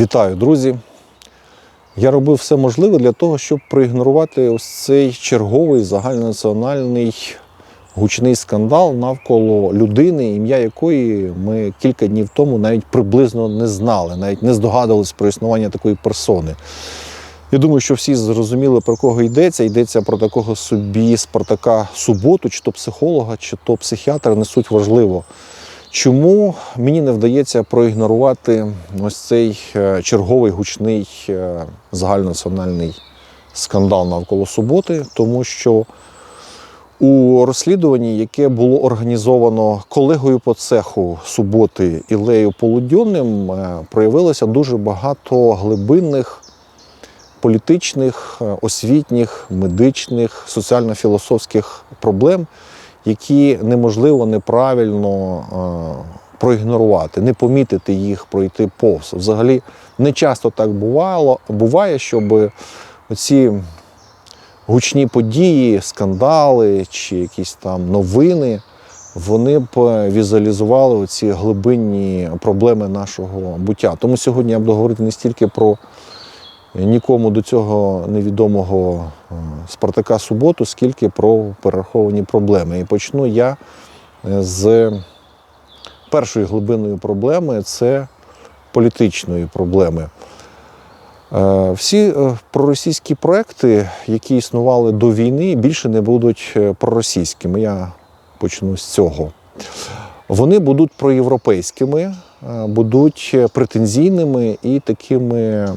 Вітаю, друзі! Я робив все можливе для того, щоб проігнорувати ось цей черговий загальнонаціональний гучний скандал навколо людини, ім'я якої ми кілька днів тому навіть приблизно не знали, навіть не здогадувались про існування такої персони. Я думаю, що всі зрозуміли, про кого йдеться. Йдеться про такого собі Спартака Суботу, чи то психолога, чи то психіатра, не суть важливо. Чому мені не вдається проігнорувати ось цей е, черговий гучний е, загальнонаціональний скандал навколо суботи? Тому що у розслідуванні, яке було організовано колегою по цеху суботи Ілею Полудьонним, е, проявилося дуже багато глибинних політичних, освітніх, медичних, соціально-філософських проблем, які неможливо неправильно е, проігнорувати, не помітити їх, пройти повз. Взагалі не часто так бувало, буває, щоб оці гучні події, скандали чи якісь там новини. Вони б візуалізували оці глибинні проблеми нашого буття. Тому сьогодні я буду говорити не стільки про нікому до цього невідомого е, Спартака Суботу, скільки про перераховані проблеми. І почну я е, з першої глибинної проблеми це політичної проблеми. Е, Всі проросійські проекти, які існували до війни, більше не будуть проросійськими. Я почну з цього. Вони будуть проєвропейськими, будуть претензійними і такими е,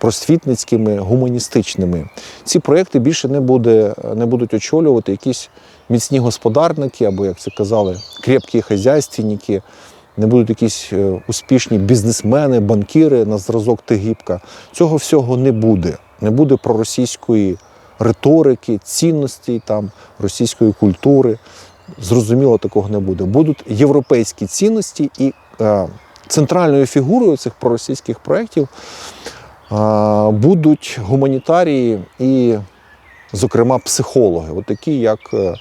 просвітницькими, гуманістичними. Ці проекти більше не, буде, не будуть очолювати якісь міцні господарники, або, як це казали, крепкі хазяйственники, не будуть якісь е, успішні бізнесмени, банкіри на зразок Тегібка. Цього всього не буде. Не буде проросійської риторики, цінностей, там, російської культури. Зрозуміло, такого не буде. Будуть європейські цінності, і е, центральною фігурою цих проросійських проєктів е, будуть гуманітарії і, зокрема, психологи, от такі як е,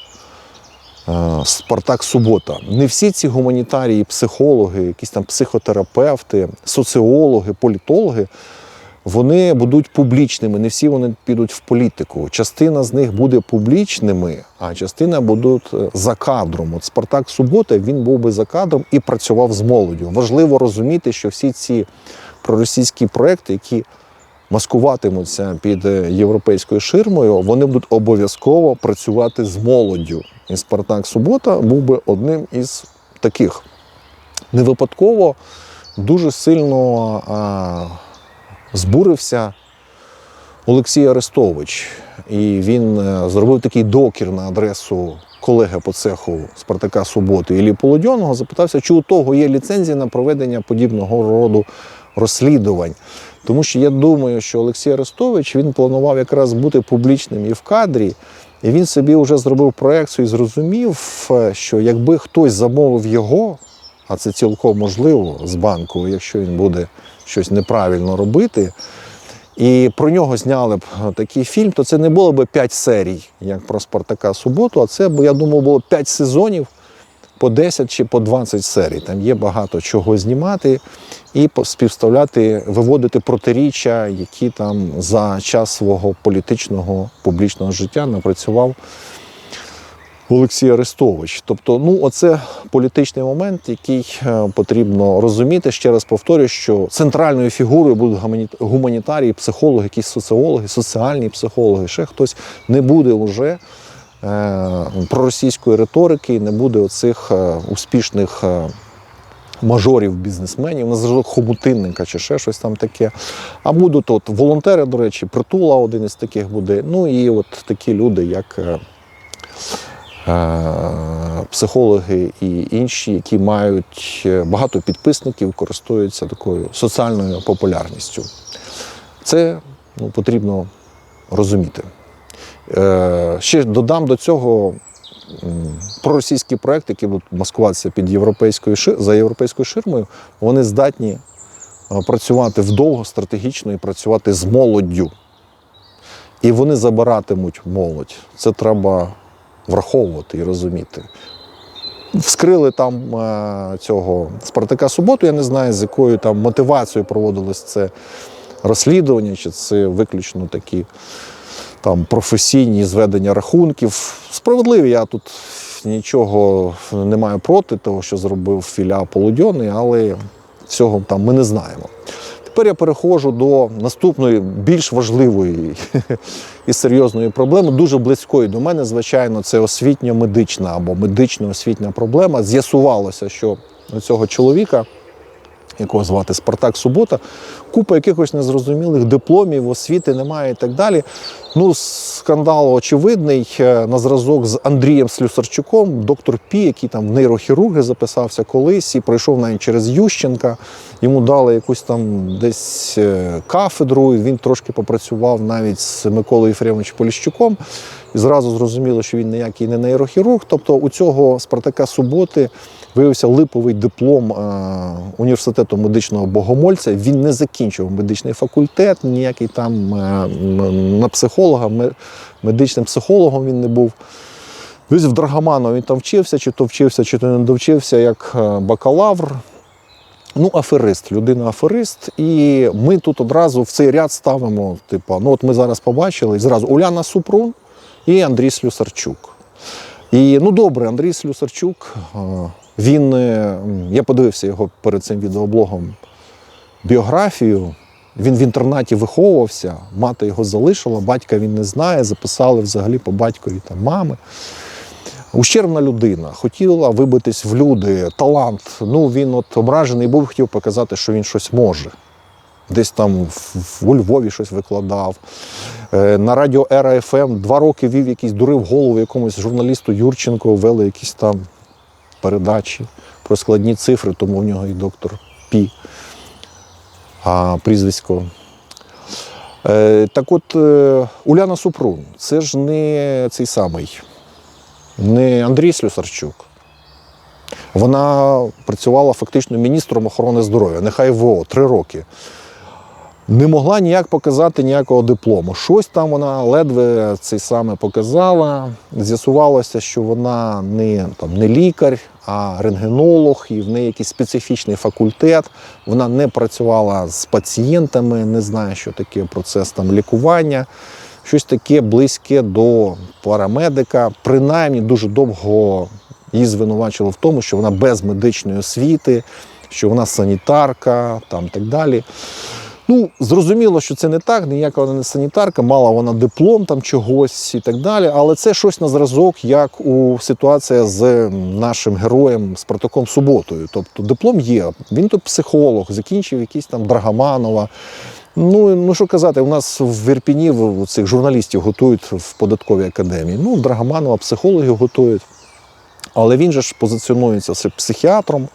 е, Спартак Субота. Не всі ці гуманітарії, психологи, якісь там психотерапевти, соціологи, політологи. Вони будуть публічними, не всі вони підуть в політику. Частина з них буде публічними, а частина будуть е, за кадром. От Спартак Субота він був би за кадром і працював з молоддю. Важливо розуміти, що всі ці проросійські проекти, які маскуватимуться під е, європейською ширмою, вони будуть обов'язково працювати з молоддю. І Спартак Субота був би одним із таких. Не випадково дуже сильно. Збурився Олексій Арестович. І він е, зробив такий докір на адресу колеги по цеху Спартака Суботи Іллі Полудьоного, запитався, чи у того є ліцензія на проведення подібного роду розслідувань. Тому що я думаю, що Олексій Арестович він планував якраз бути публічним і в кадрі, і він собі вже зробив проекцію і зрозумів, е, що якби хтось замовив його, а це цілком можливо з банку, якщо він буде щось неправильно робити, і про нього зняли б такий фільм, то це не було б 5 серій, як про Спартака Суботу, а це, я думаю, було 5 сезонів по 10 чи по 20 серій. Там є багато чого знімати і співставляти, виводити протиріччя, які там за час свого політичного публічного життя напрацював Олексій Арестович. Тобто, ну, оце політичний момент, який е, потрібно розуміти. Ще раз повторюю, що центральною фігурою будуть гуманітарії, психологи, якісь соціологи, соціальні психологи, ще хтось не буде вже е, проросійської риторики, не буде оцих е, успішних. Мажорів, бізнесменів, на хомутинника чи ще щось там таке. А будуть от волонтери, до речі, притула один із таких буде. Ну і от такі люди, як психологи і інші, які мають е, багато підписників, користуються такою соціальною популярністю. Це ну, потрібно розуміти. Е, Ще додам до цього проросійські проекти, які будуть маскуватися під європейською за європейською ширмою, вони здатні е, працювати вдовго, стратегічно і працювати з молоддю. І вони забиратимуть молодь. Це треба враховувати і розуміти. Вскрили там е, цього Спартака Суботу. Я не знаю, з якою там мотивацією проводилось це розслідування, чи це виключно такі там професійні зведення рахунків. Справедливі, я тут нічого не маю проти того, що зробив філіал Полудьоний, але цього там ми не знаємо. Тепер я переходжу до наступної більш важливої і серйозної проблеми, дуже близької до мене, звичайно, це освітньо-медична або медично-освітня проблема. З'ясувалося, що у цього чоловіка, якого звати Спартак Субота, купа якихось незрозумілих дипломів, освіти немає і так далі. Ну, скандал очевидний е, на зразок з Андрієм Слюсарчуком, доктор Пі, який там в нейрохірурги записався колись і пройшов навіть через Ющенка. Йому дали якусь там десь е, кафедру. і Він трошки попрацював навіть з Миколою Єфремовичем Поліщуком. І зразу зрозуміло, що він ніякий не нейрохірург. Тобто у цього Спартака Суботи виявився липовий диплом е, університету медичного богомольця. Він не закінчував медичний факультет, ніякий там е, на психолога, медичним психологом він не був. Десь в Драгоманово він там вчився, чи то вчився, чи то не довчився як е, бакалавр. Ну, аферист, людина аферист. І ми тут одразу в цей ряд ставимо, типу, ну от ми зараз побачили, і зразу Уляна Супрун і Андрій Слюсарчук. І ну добре, Андрій Слюсарчук, е, він, я подивився його перед цим відеоблогом біографію. Він в інтернаті виховувався, мати його залишила, батька він не знає, записали взагалі по батькові там мами. Ущербна людина, хотіла вибитись в люди, талант. Ну він от ображений був, хотів показати, що він щось може. Десь там у Львові щось викладав. Е, На радіо Ера ФМ два роки вів якийсь дурив голову якомусь журналісту Юрченко, вели якісь там передачі про складні цифри, тому в нього і доктор Пі. Прізвисько. Е, так от, е, Уляна Супрун, це ж не цей самий, не Андрій Слюсарчук. Вона працювала фактично міністром охорони здоров'я, нехай ВО, три роки. Не могла ніяк показати ніякого диплому. Щось там вона ледве цей саме показала. З'ясувалося, що вона не, там, не лікар, а рентгенолог, і в неї якийсь специфічний факультет. Вона не працювала з пацієнтами, не знає, що таке процес там, лікування. Щось таке близьке до парамедика. Принаймні дуже довго її звинувачили в тому, що вона без медичної освіти, що вона санітарка там так далі. Ну, зрозуміло, що це не так, ніяка вона не санітарка, мала вона диплом там чогось і так далі. Але це щось на зразок, як у ситуація з нашим героєм Спартаком Суботою. Тобто диплом є. Він тут психолог, закінчив якийсь там Драгоманова. Ну, ну що казати, у нас в Ірпіні цих журналістів готують в податковій академії. Ну, Драгоманова психологів готують. Але він же ж позиціонується психіатром.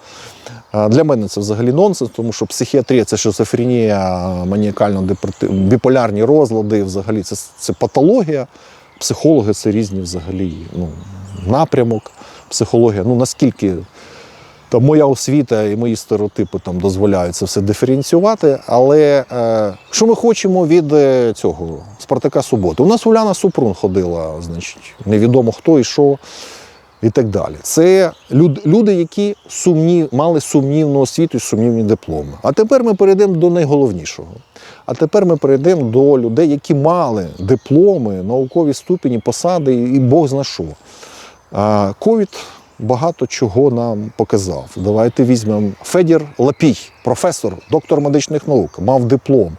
Для мене це взагалі нонсенс, тому що психіатрія це шизофренія, маніакально-депресивні, біполярні розлади, взагалі це, це патологія. Психологи це різні взагалі ну, напрямок. Психологія. Ну наскільки там моя освіта і мої стереотипи там дозволяють це все диференціювати. Але е, що ми хочемо від е, цього Спартака Суботи? У нас Уляна Супрун ходила, значить, невідомо хто і що і так далі. Це люд, люди, які сумні, мали сумнівну освіту і сумнівні дипломи. А тепер ми перейдемо до найголовнішого. А тепер ми перейдемо до людей, які мали дипломи, наукові ступені, посади і Бог зна що. Ковід багато чого нам показав. Давайте візьмемо Федір Лапій, професор, доктор медичних наук, мав диплом.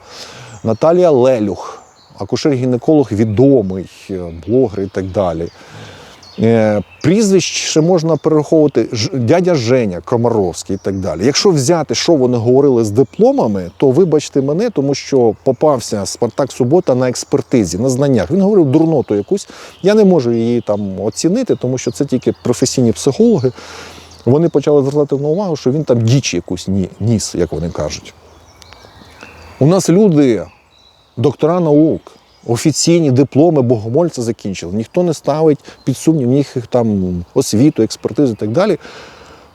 Наталія Лелюх, акушер-гінеколог відомий, блогер і так далі. Е, Прізвищ ще можна перераховувати дядя Женя Комаровський і так далі. Якщо взяти, що вони говорили з дипломами, то вибачте мене, тому що попався Спартак Субота на експертизі, на знаннях. Він говорив дурноту якусь. Я не можу її там оцінити, тому що це тільки професійні психологи. Вони почали звертати на увагу, що він там діч якусь ні- ніс, як вони кажуть. У нас люди, доктора наук, офіційні дипломи богомольця закінчили. Ніхто не ставить під сумнів їх там освіту, експертизу і так далі.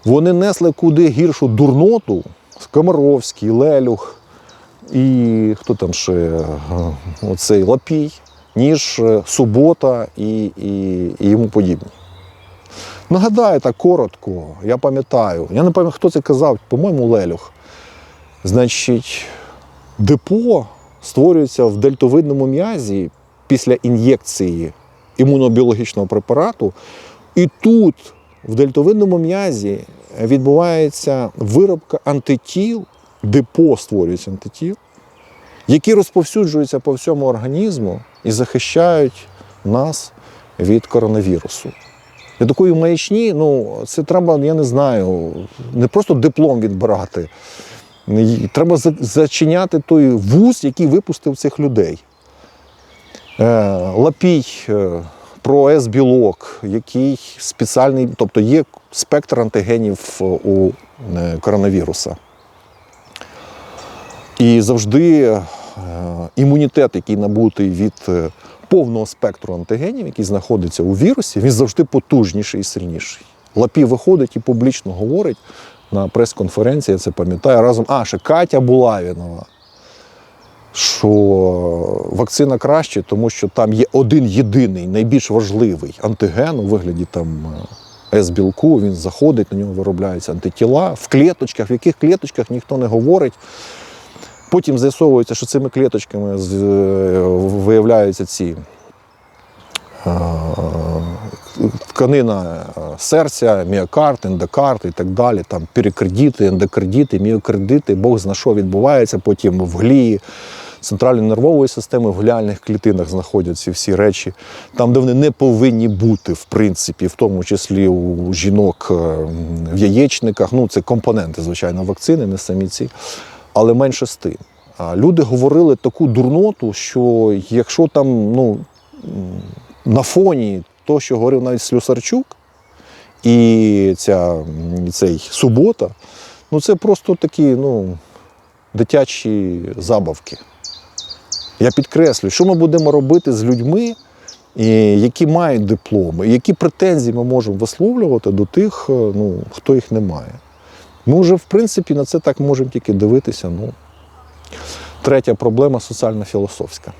Вони несли куди гіршу дурноту. Комаровський, Лелюх і хто там ще е, оцей Лапій, ніж е, Субота і, і, і йому подібні. Нагадаю так коротко, я пам'ятаю. Я не пам'ятаю, хто це казав, по-моєму, Лелюх. Значить, депо створюється в дельтовидному м'язі після ін'єкції імунобіологічного препарату. І тут, в дельтовидному м'язі, відбувається виробка антитіл, депо створюється антитіл, які розповсюджуються по всьому організму і захищають нас від коронавірусу. Для такої маячні, ну, це треба, я не знаю, не просто диплом відбирати. Треба зачиняти той вуз, який випустив цих людей. Е, Лапій е, про С-білок, який спеціальний, тобто є спектр антигенів е, у коронавіруса. І завжди імунітет, який набутий від повного спектру антигенів, який знаходиться у вірусі, він завжди потужніший і сильніший. Лапій виходить і публічно говорить на прес-конференції, я це пам'ятаю разом. А, ще Катя Булавінова. Що вакцина краще, тому що там є один єдиний, найбільш важливий антиген у вигляді там е, С-білку, він заходить, на нього виробляються антитіла в клеточках, в яких клеточках ніхто не говорить. Потім з'ясовується, що цими клеточками е, виявляються ці е, тканина е, серця, міокард, ендокард і так далі. Там перикардіти, ендокардіти, міокардити, Бог зна що відбувається. Потім в глії центральної нервової системи в гліальних клітинах знаходяться всі речі, там, де вони не повинні бути, в принципі, в тому числі у жінок е, в яєчниках. Ну, це компоненти, звичайно, вакцини, не самі ці, але менше з тим. Люди говорили таку дурноту, що якщо там ну, на фоні того, що говорив навіть Слюсарчук, і ця, цей субота, ну це просто такі ну, дитячі забавки. Я підкреслюю, що ми будемо робити з людьми, які мають дипломи, які претензії ми можемо висловлювати до тих, е, ну, хто їх не має. Ми вже, в принципі, на це так можемо тільки дивитися. Ну. Третя проблема соціально-філософська.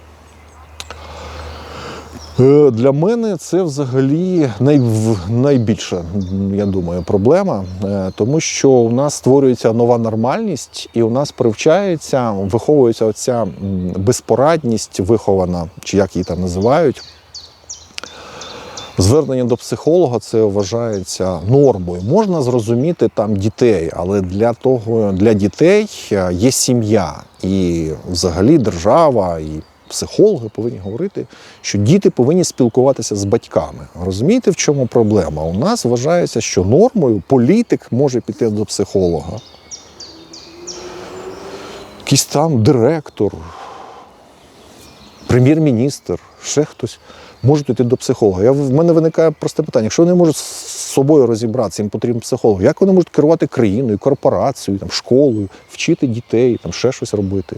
Е, Для мене це взагалі най, найбільша, я думаю, проблема, е, тому що у нас створюється нова нормальність, і у нас привчається, виховується оця безпорадність вихована, чи як її там називають. Звернення до психолога це вважається нормою. Можна зрозуміти там дітей, але для того для дітей е, є сім'я, і взагалі держава і психологи повинні говорити, що діти повинні спілкуватися з батьками. Розумієте, в чому проблема? У нас вважається, що нормою політик може піти до психолога. Якийсь там директор, прем'єр-міністр, ще хтось можуть йти до психолога. Я, в мене виникає просте питання: якщо вони можуть з собою розібратися, їм потрібен психолог, як вони можуть керувати країною, корпорацією, там, школою, вчити дітей, там, ще щось робити?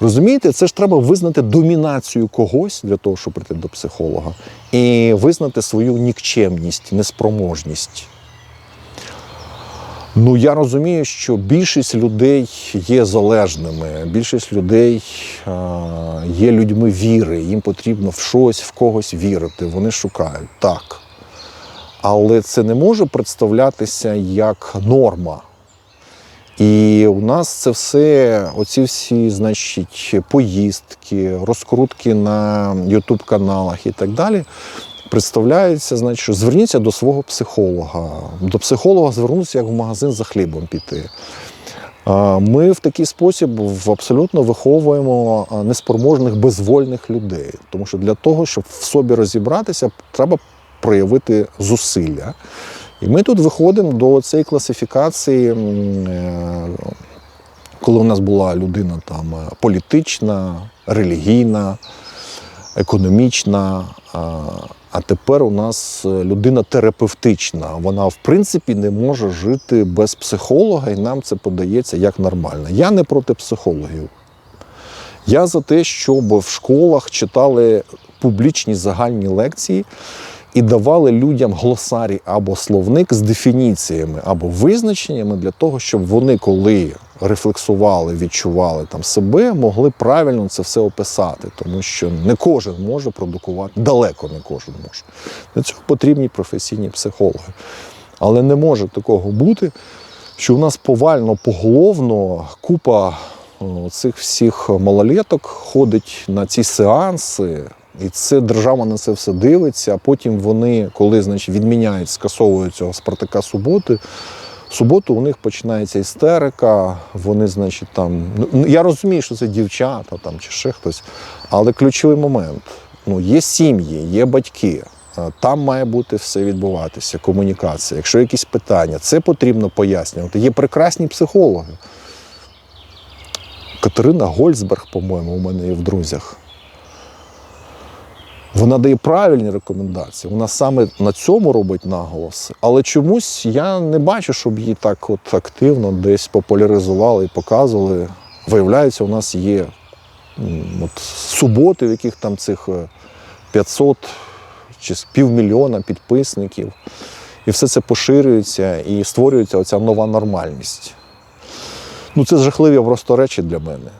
Розумієте, це ж треба визнати домінацію когось для того, щоб прийти до психолога, і визнати свою нікчемність, неспроможність. Ну, я розумію, що більшість людей є залежними, більшість людей а, є людьми віри, їм потрібно в щось, в когось вірити. Вони шукають так. Але це не може представлятися як норма. І у нас це все, оці всі, значить, поїздки, розкрутки на Ютуб каналах і так далі. Представляється, значить, що зверніться до свого психолога. До психолога звернутися як в магазин за хлібом піти. Ми в такий спосіб абсолютно виховуємо неспроможних безвольних людей. Тому що для того, щоб в собі розібратися, треба проявити зусилля. І ми тут виходимо до цієї класифікації, е, коли у нас була людина там е, політична, релігійна, економічна. а, тепер у нас е, людина терапевтична. Вона, в принципі, не може жити без психолога, і нам це подається як нормально. Я не проти психологів. Я за те, щоб в школах читали публічні загальні лекції і давали людям глосарій або словник з дефініціями або визначеннями для того, щоб вони, коли рефлексували, відчували там себе, могли правильно це все описати, тому що не кожен може продукувати, далеко не кожен може. Для цього потрібні професійні психологи. Але не може такого бути, що у нас повально, поголовно купа цих всіх малолеток ходить на ці сеанси, і це держава на це все дивиться. А потім вони, коли значить, відміняють, скасовують цього Спартака суботи. В суботу у них починається істерика, вони, значить, там. Ну, я розумію, що це дівчата там, чи ще хтось, але ключовий момент: ну, є сім'ї, є батьки. е, Там має бути все відбуватися, комунікація. Якщо якісь питання, це потрібно пояснювати. Є прекрасні психологи. Катерина Гольцберг, по-моєму, у мене є в друзях. Вона дає правильні рекомендації. Вона саме на цьому робить наголос. Але чомусь я не бачу, щоб її так от активно десь популяризували і показували. Виявляється, у нас є от, суботи, в яких там цих е, 500 чи півмільйона підписників. І все це поширюється і створюється оця нова нормальність. Ну, це жахливі просто речі для мене.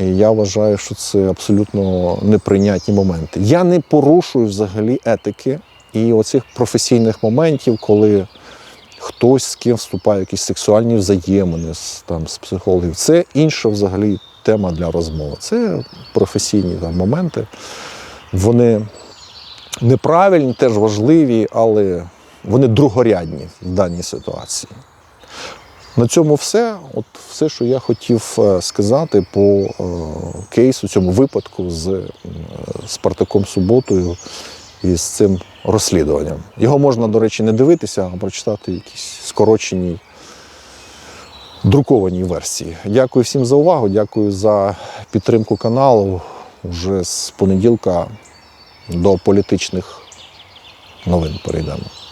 І я вважаю, що це абсолютно неприйнятні моменти. Я не порушую взагалі етики і оцих професійних моментів, коли хтось з ким вступає в якісь сексуальні взаємини з, там, з психологів. Це інша взагалі тема для розмови. Це професійні там, моменти. Вони неправильні, теж важливі, але вони другорядні в даній ситуації. На цьому все. От все, що я хотів е, сказати по е, кейсу, цьому випадку з е, Спартаком Суботою і з цим розслідуванням. Його можна, до речі, не дивитися, а прочитати в якійсь скороченій друкованій версії. Дякую всім за увагу, дякую за підтримку каналу. Вже з понеділка до політичних новин перейдемо.